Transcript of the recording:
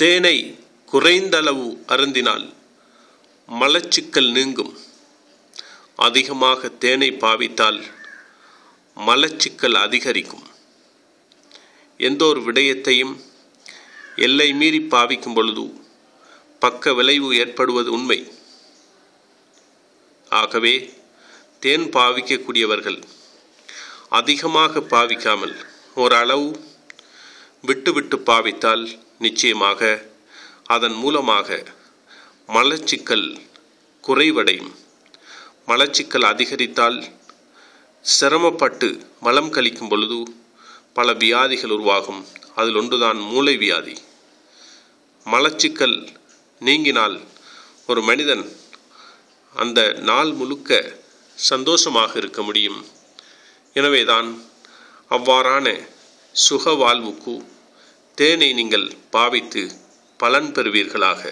தேனை குறைந்தளவு அருந்தினால் மலச்சிக்கல் நீங்கும். அதிகமாக தேனை பாவித்தால் மலச்சிக்கல் அதிகரிக்கும். எந்த ஒரு விடயத்தையும் எல்லை மீறி பாவிக்கும் பொழுது பக்க விளைவு ஏற்படுவது உண்மை. ஆகவே தேன் பாவிக்கக்கூடியவர்கள் அதிகமாக பாவிக்காமல் ஓரளவு விட்டு விட்டு பாவித்தால் நிச்சயமாக அதன் மூலமாக மலச்சிக்கல் குறைவடையும். மலச்சிக்கல் அதிகரித்தால் சிரமப்பட்டு மலம் கழிக்கும் பொழுது பல வியாதிகள் உருவாகும். அதில் ஒன்றுதான் மூளை வியாதி. மலச்சிக்கல் நீங்கினால் ஒரு மனிதன் அந்த நாள் முழுக்க சந்தோஷமாக இருக்க முடியும். எனவேதான் அவ்வாறான சுக வாழ்வுக்கு தேனை நீங்கள் பாவித்து பலன் பெறுவீர்களாக.